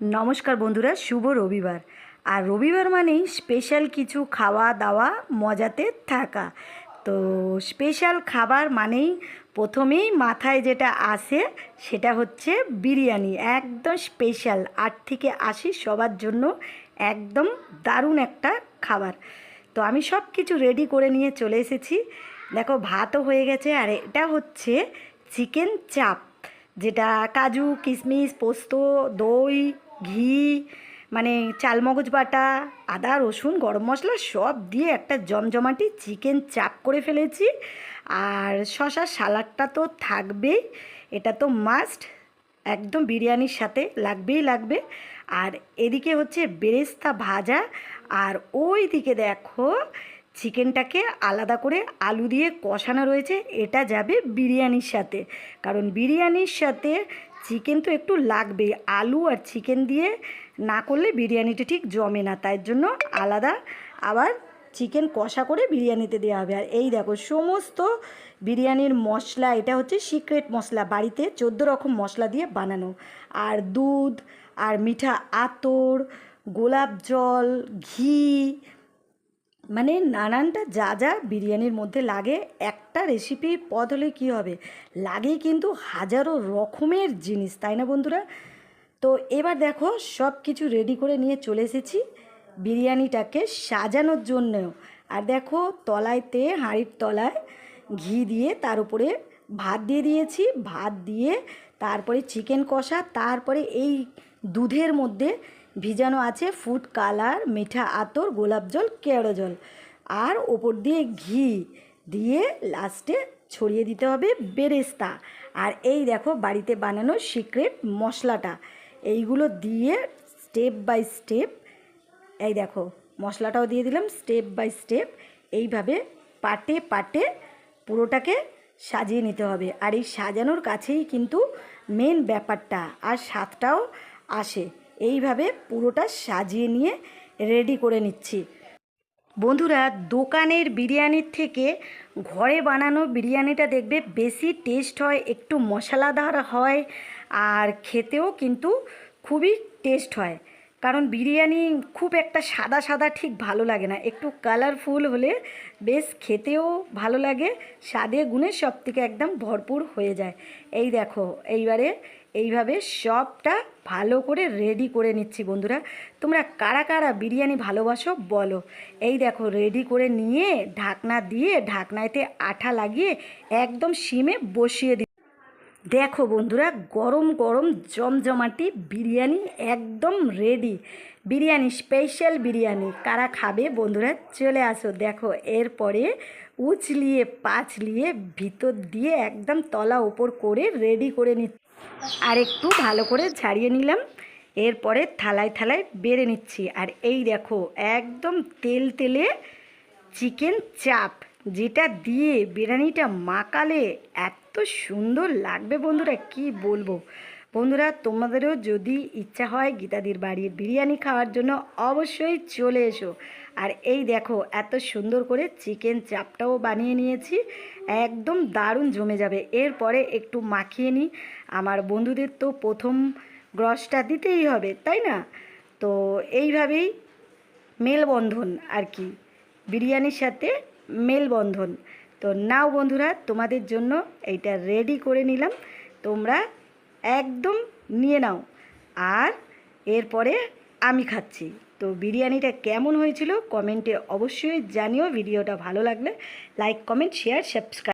নমস্কার বন্ধুরা, শুভ রবিবার। আর রবিবার মানেই স্পেশাল কিছু খাওয়া দাওয়া মজাতে থাকা। তো স্পেশাল খাবার মানেই প্রথমেই মাথায় যেটা আসে সেটা হচ্ছে বিরিয়ানি। একদম স্পেশাল আট থেকে আশি সবার জন্য একদম দারুণ একটা খাবার। তো আমি সব কিছু রেডি করে নিয়ে চলে এসেছি। দেখো, ভাতও হয়ে গেছে, আর এটা হচ্ছে চিকেন চাপ যেটা কাজু, কিশমিশ, পোস্ত, দই ঘি মানে চালমগজ বাটা, আদা, রসুন, গরম মশলা সব দিয়ে একটা জমজমাটি চিকেন চাপ করে ফেলেছি। আর শশা সালাডটা তো থাকবেই এটা তো মাস্ট একদম বিরিয়ানির সাথে লাগবেই লাগবে। আর এদিকে হচ্ছে বেরেস্তা ভাজা, আর ওই দিকে দেখো চিকেনটাকে আলাদা করে আলু দিয়ে কষানো রয়েছে, এটা যাবে বিরিয়ানির সাথে। কারণ বিরিয়ানির সাথে চিকেন তো একটু লাগবেই। আলু আর চিকেন দিয়ে না করলে বিরিয়ানিটা ঠিক জমে না। তাই জন্য আলাদা আবার চিকেন কষা করে বিরিয়ানিতে দেওয়া হবে। আর এই দেখো, সমস্ত বিরিয়ানির মশলা, এটা হচ্ছে সিক্রেট মশলা। বাড়িতে চোদ্দ রকম মশলা দিয়ে বানানো। আর দুধ, আর মিঠা আতর, গোলাপ জল, ঘি মানে নানানটা যা যা বিরিয়ানির মধ্যে লাগে, একটা রেসিপির পদ হলে কী হবে? লাগে কিন্তু হাজারো রকমের জিনিস, তাই না বন্ধুরা? তো এবার দেখো সব কিছু রেডি করে নিয়ে চলে এসেছি বিরিয়ানিটাকে সাজানোর জন্যও। আর দেখো তলাইতে হাঁড়ির তলায় ঘি দিয়ে তার উপরে ভাত দিয়ে দিয়েছি। ভাত দিয়ে তারপরে চিকেন কষা, তারপরে এই দুধের মধ্যে ভিজানো আছে ফুড কালার, মিঠা আতর, গোলাপ জল, কেওড়ো জল। আর ওপর দিয়ে ঘি দিয়ে লাস্টে ছড়িয়ে দিতে হবে বেরেস্তা। আর এই দেখো, বাড়িতে বানানো সিক্রেট মশলাটা। এইগুলো দিয়ে স্টেপ বাই স্টেপ, এই দেখো, মশলাটাও দিয়ে দিলাম স্টেপ বাই স্টেপ। এইভাবে পাটে পাটে পুরোটাকে সাজিয়ে নিতে হবে। আর এই সাজানোর কাছেই কিন্তু মেন ব্যাপারটা, আর স্বাদটাও আসে। এইভাবে পুরোটা সাজিয়ে নিয়ে রেডি করে নিচ্ছি। বন্ধুরা, দোকানের বিরিয়ানির থেকে ঘরে বানানো বিরিয়ানিটা দেখবে বেশি টেস্ট হয়, একটু মশলাদার হয়, আর খেতেও কিন্তু খুবই টেস্ট হয়। কারণ বিরিয়ানি খুব একটা সাদা সাদা ঠিক ভালো লাগে না। একটু কালারফুল হলে বেশ খেতেও ভালো লাগে, স্বাদে গুণে সব থেকে একদম ভরপুর হয়ে যায়। এই দেখো, এইবারে এইভাবে সবটা ভালো করে রেডি করে নিচ্ছি বন্ধুরা। তোমরা কারা কারা বিরিয়ানি ভালোবাসো বলো। এই দেখো রেডি করে নিয়ে ঢাকনা দিয়ে ঢাকনাতে আঠা লাগিয়ে একদম সিমে বসিয়ে দিই দেখো বন্ধুরা, গরম গরম জমজমাটি বিরিয়ানি একদম রেডি বিরিয়ানি স্পেশাল বিরিয়ানি। কারা খাবে বন্ধুরা, চলে আসো। দেখো, এরপরে উচলিয়ে পাচলিয়ে ভিতর দিয়ে একদম তলা ওপর করে রেডি করে নিচ্ছি। আর একটু ভালো করে ছাড়িয়ে নিলাম। এরপরে থালায় থালায় বেড়ে নিচ্ছি। আর এই দেখো, একদম তেল তেলে চিকেন চাপ, যেটা দিয়ে বিরিয়ানিটা মাকালে এত সুন্দর লাগবে বন্ধুরা, কি বলব? বন্ধুরা, তোমাদেরও যদি ইচ্ছা হয় গীতাদির বাড়ির বিরিয়ানি খাওয়ার জন্য, অবশ্যই চলে এসো। আর এই দেখো, এত সুন্দর করে চিকেন চাপটাও বানিয়ে নিয়েছি। একদম দারুণ জমে যাবে। এরপরে একটু মাখিয়ে নিই। আমার বন্ধুদের তো প্রথম গ্রসটা দিতেই হবে, তাই না? তো এইভাবেই মেলবন্ধন আর কি, বিরিয়ানির সাথে মেলবন্ধন। তো নাও বন্ধুরা, তোমাদের জন্য এইটা রেডি করে নিলাম। তোমরা একদম নিয়ে নাও। আর এরপরে আমি খাচ্ছি। তো বিরিয়ানিটা কেমন হয়েছিল কমেন্টে অবশ্যই জানিও। ভিডিওটা ভালো লাগলে লাইক, কমেন্ট, শেয়ার সাবস্ক্রাইব